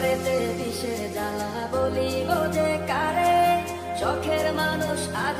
করেতে দিশে জ্বালা বলিব যে কারে? চোখের মানুষ আজ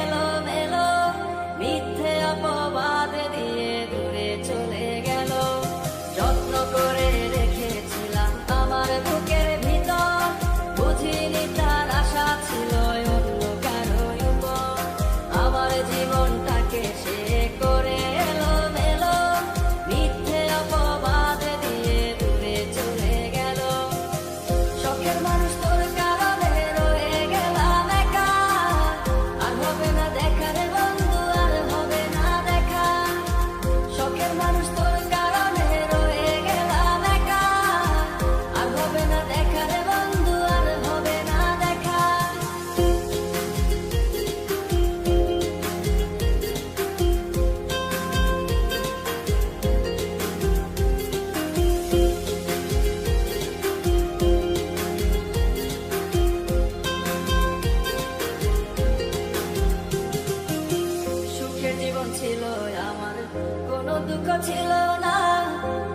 দুঃখ ছিল না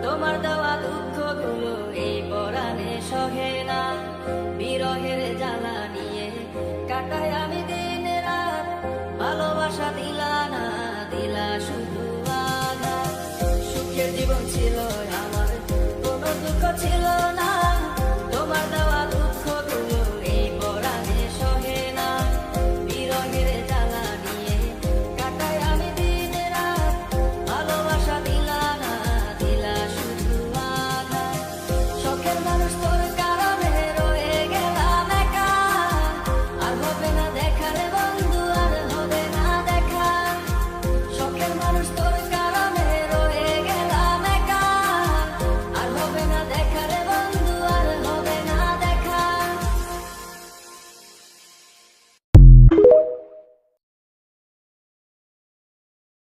তোমার দেওয়া দুঃখগুলো এই পরাণে সহে না। বিরহের জ্বালা নিয়ে কাটায় আমি